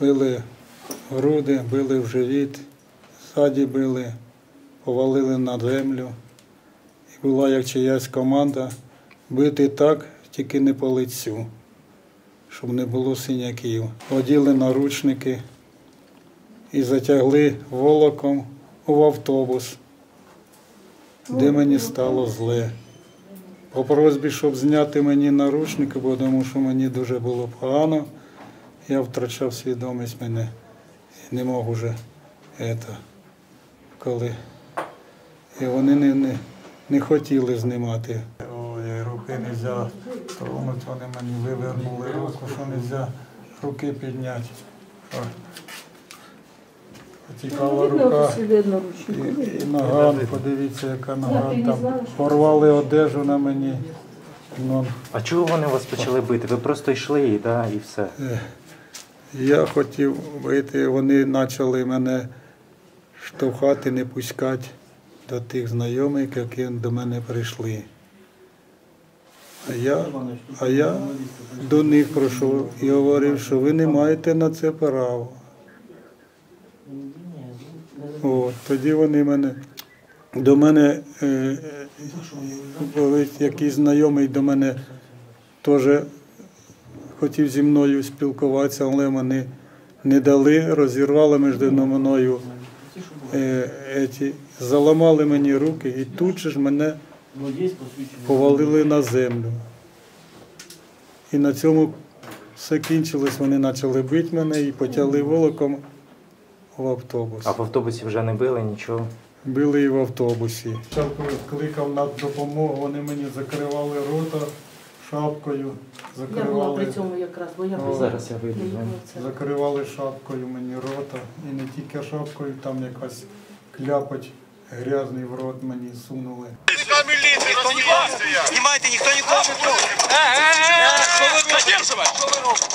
били груди, били в живіт, ззаді били, повалили на землю. І була як чиясь команда бити так, тільки не по лицю, щоб не було синяків. Оділи наручники і затягли волоком в автобус, де мені стало зле. По просьбі, щоб зняти мені наручники, бо тому що мені дуже було погано, я втрачав свідомість мене і не мог уже это, коли. І вони не, не, не хотіли знімати. Ой, руки не можна тронути, вони мені вивернули руку, що не можна руки підняти. О. Потікала рука. І, і нога, подивіться, яка нога там. Порвали одежу на мені. Ну, А чого вони вас почали бити? Ви просто йшли і, да, і все. Я хотів вийти, вони почали мене штовхати, не пускати до тих знайомих, які до мене прийшли. А я, а я до них прийшов і говорив, що ви не маєте на це права. От, тоді вони мене до мене е, е, якийсь знайомий до мене теж хотів зі мною спілкуватися, але вони не дали, розірвали між мною, е, еті, заламали мені руки і тут же ж мене повалили на землю. І на цьому все кінчилось, вони почали бити мене і потягли волоком в автобус. А в автобусі вже не били нічого. Били і в автобусі. Спочатку кликав на допомогу, вони мені закривали рота шапкою, Я була закривали, при цьому якраз, бо я О, була. Зараз я вийду. Закривали шапкою мені рота. І не тільки шапкою, там якась кляпоть грязний в рот мені сунули. Никто не хочет. Снимайте, никто не хочет. Задерживай!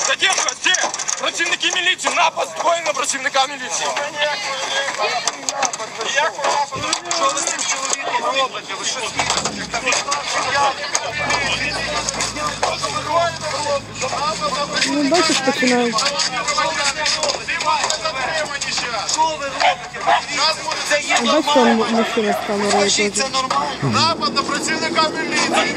Задерживай! Все! Працівники міліції! Напад на працівника міліції! Як ви нападу? Що ви з цим чоловіком робите? Ви що Ну, бачиш, починають. Що Бачиш, там мужчина. Це нормально? Напад на працівника міліції.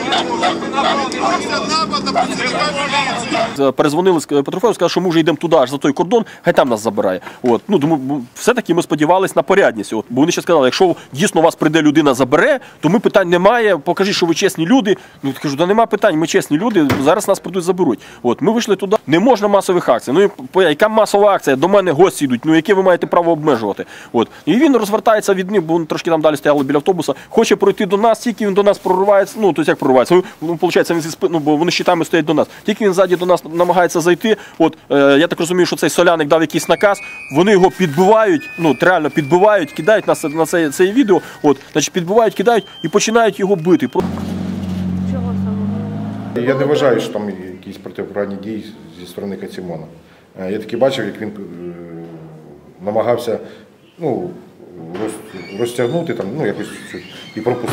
Напад на працівника міліції. Перезвонили з Петрофею, сказали, що ми вже йдемо туди, аж за той кордон, хай там нас забирає. От. Ну, тому все-таки ми сподівалися на порядність. От. Бо вони ще сказали, якщо дійсно вас прийде людина забере, то ми питань немає, покажіть, що ви чесні люди. Ну, кажу, да нема питань, ми чесні люди, зараз нас прийдуть заберуть. От. Ми вийшли туди, не можна масових акцій. Ну, і яка масова акція? До мене гості йдуть, ну яке ви маєте право обмежувати? От. І він розвертається від них, бо трошки там далі стояли біля автобуса, хоче пройти до нас, тільки він до нас проривається, ну, тобто як проривається, ну, виходить, він зі спи- ну, бо вони щитами стоять до нас. Тільки він ззаді до нас намагається зайти. От, е, я так розумію, що цей соляник дав якийсь наказ, вони його підбивають, ну, реально підбивають, кидають на, це- на це, це відео, от, значить, підбивають, кидають і починають його бити. Я не вважаю, що там якісь протиправні дії зі сторони Кацімона. Е, Я таки бачив, як він е, намагався ну, розтягнути там, ну, якось і пропустити.